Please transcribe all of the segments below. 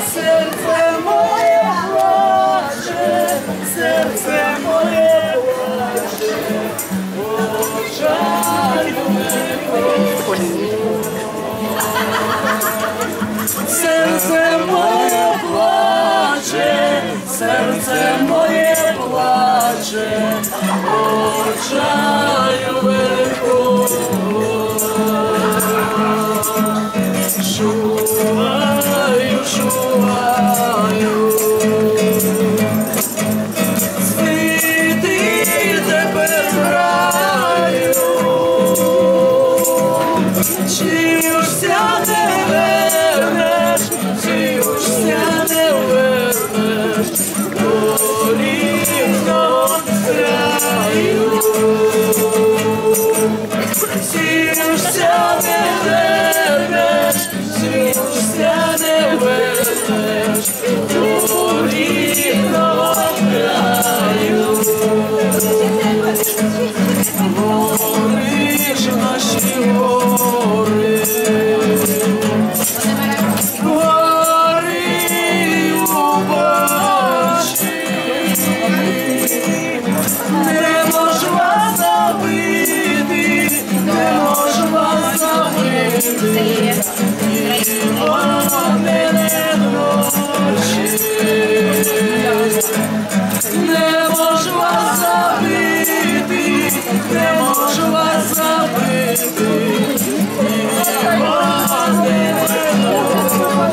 серце моє плаче, серце моє плаче, Божаю серце моє плаче, серце моє плаче, Божаю великого. Seni bu sene vermez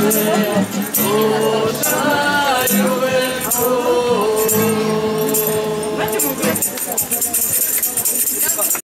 Thank you.